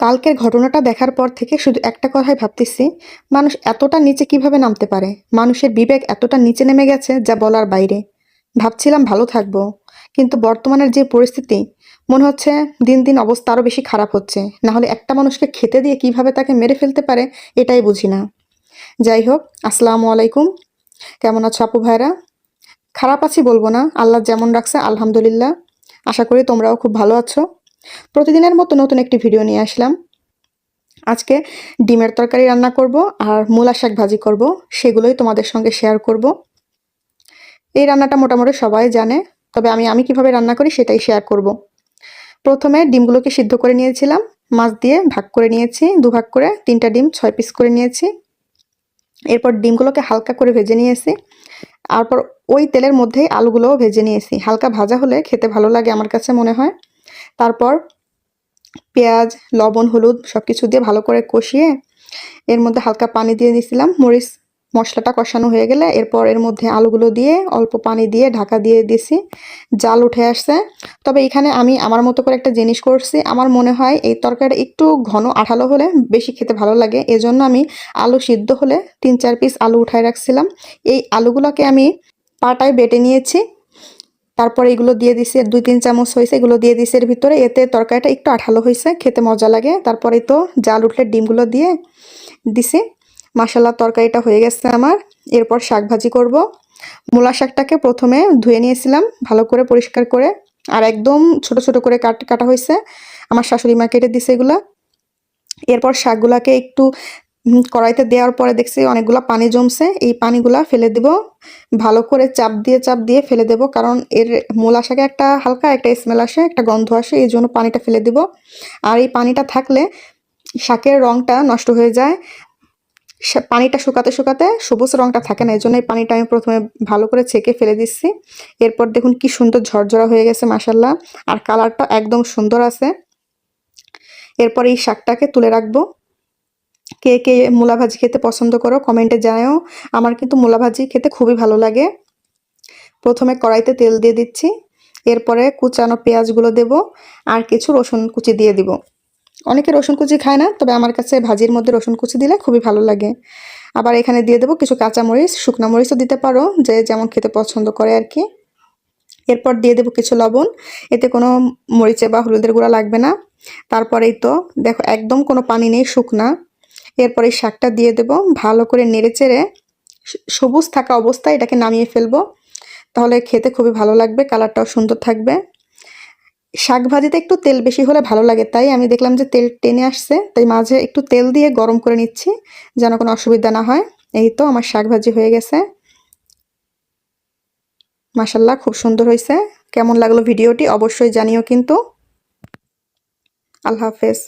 কালকের ঘটনাটা দেখার পর থেকে শুধু একটা কথাই ভাবতেছি, মানুষ এতটা নিচে কীভাবে নামতে পারে? মানুষের বিবেক এতটা নিচে নেমে গেছে যা বলার বাইরে। ভাবছিলাম ভালো থাকব, কিন্তু বর্তমানের যে পরিস্থিতি, মনে হচ্ছে দিন দিন অবস্থা আরও বেশি খারাপ হচ্ছে। না হলে একটা মানুষকে খেতে দিয়ে কীভাবে তাকে মেরে ফেলতে পারে, এটাই বুঝি না। যাই হোক, আসসালামু আলাইকুম। কেমন আছো আপু ভাইরা খারাপ আছি বলব না, আল্লাহ যেমন রাখছে, আলহামদুলিল্লাহ। আশা করি তোমরাও খুব ভালো আছো। প্রতিদিনের মতো নতুন একটি ভিডিও নিয়ে আসলাম। আজকে ডিমের তরকারি রান্না করব আর মূলা শাক ভাজি করব, সেগুলোই তোমাদের সঙ্গে শেয়ার করব। এই রান্নাটা মোটামুটি সবাই জানে, তবে আমি আমি কীভাবে রান্না করি সেটাই শেয়ার করব। প্রথমে ডিমগুলোকে সিদ্ধ করে নিয়েছিলাম, মাছ দিয়ে ভাগ করে নিয়েছি দু ভাগ করে, তিনটা ডিম, ছয় পিস করে নিয়েছি। এরপর ডিমগুলোকে হালকা করে ভেজে নিয়েছি, তারপর ওই তেলের মধ্যেই আলুগুলোও ভেজে নিয়েছি। হালকা ভাজা হলে খেতে ভালো লাগে আমার কাছে মনে হয়। তারপর পেঁয়াজ, লবণ, হলুদ সব কিছু দিয়ে ভালো করে কষিয়ে এর মধ্যে হালকা পানি দিয়ে দিয়েছিলাম মরিচ মশলাটা কষানো হয়ে গেলে এরপর এর মধ্যে আলুগুলো দিয়ে অল্প পানি দিয়ে ঢাকা দিয়ে দিছি। জাল উঠে আসছে। তবে এখানে আমি আমার মতো করে একটা জিনিস করছি। আমার মনে হয় এই তরকারিটা একটু ঘন আঠালো হলে বেশি খেতে ভালো লাগে। এজন্য আমি আলু সিদ্ধ হলে তিন চার পিস আলু উঠায় রাখছিলাম। এই আলুগুলোকে আমি পাটায় বেটে নিয়েছি। তারপর এগুলো দিয়ে দিছি, দুই তিন চামচ হয়েছে, এগুলো দিয়ে দিছি এর ভিতরে। এতে তরকারিটা একটু আঠালো হয়েছে, খেতে মজা লাগে। তারপরে তো জাল উঠলে ডিমগুলো দিয়ে দিছি। মাসাল্লাহ তরকারিটা হয়ে গেছে আমার। এরপর শাক ভাজি করব। মূলা শাকটাকে প্রথমে ধুয়ে নিয়েছিলাম, ভালো করে পরিষ্কার করে। আর একদম ছোট ছোট করে কাট, কাটা হয়েছে। আমার শাশুড়ি মা কেটে দিছে এগুলা। এরপর শাকগুলাকে একটু কড়াইতে দেওয়ার পরে দেখছি অনেকগুলো পানি জমছে। এই পানিগুলা ফেলে দিব। ভালো করে চাপ দিয়ে চাপ দিয়ে ফেলে দেব। কারণ এর মূলা শাকে একটা হালকা একটা স্মেল আসে, একটা গন্ধ আসে, এই জন্য পানিটা ফেলে দিব। আর এই পানিটা থাকলে শাকের রঙটা নষ্ট হয়ে যায়। পানিটা শুকাতে শুকাতে সবুজ রঙটা থাকে না, এই জন্য এই পানিটা আমি প্রথমে ভালো করে ছেঁকে ফেলে দিচ্ছি। এরপর দেখুন কি সুন্দর ঝরঝরা হয়ে গেছে মাসাল্লাহ আর কালারটা একদম সুন্দর আছে। এরপর এই শাকটাকে তুলে রাখব। কে কে মূলা ভাজি খেতে পছন্দ করো কমেন্টে জানাও। আমার কিন্তু মূলা ভাজি খেতে খুবই ভালো লাগে। প্রথমে কড়াইতে তেল দিয়ে দিচ্ছি, এরপরে কুচানো পেঁয়াজগুলো দেব, আর কিছু রসুন কুচি দিয়ে দিব। অনেকে রসুন কুচি খায় না, তবে আমার কাছে ভাজির মধ্যে রসুন কুচি দিলে খুবই ভালো লাগে। আবার এখানে দিয়ে দেবো কিছু কাঁচা মরিচ শুকনো মরিচও দিতে পারো, যে যেমন খেতে পছন্দ করে আর কি। এরপর দিয়ে দেবো কিছু লবণ, এতে কোনো মরিচে বা হলুদের গুঁড়া লাগবে না। তারপরেই তো, দেখো একদম কোনো পানি নেই, শুকনা। এরপর শাকটা দিয়ে দেব। ভালো করে নেড়েচেড়ে সবুজ থাকা অবস্থায় এটাকে নামিয়ে ফেলব। তাহলে খেতে খুবই ভালো লাগবে, কালারটাও সুন্দর থাকবে। শাক ভাজিতে একটু তেল বেশি হলে ভালো লাগে, তাই আমি দেখলাম যে তেল টেনে আসছে, তাই মাঝে একটু তেল দিয়ে গরম করে নিচ্ছি, যেন কোনো অসুবিধা না হয়। এই তো আমার শাক ভাজি হয়ে গেছে। মাসাল্লাহ খুব সুন্দর হয়েছে। কেমন লাগল ভিডিওটি অবশ্যই জানিও কিন্তু। আল্লাহ হাফেজ।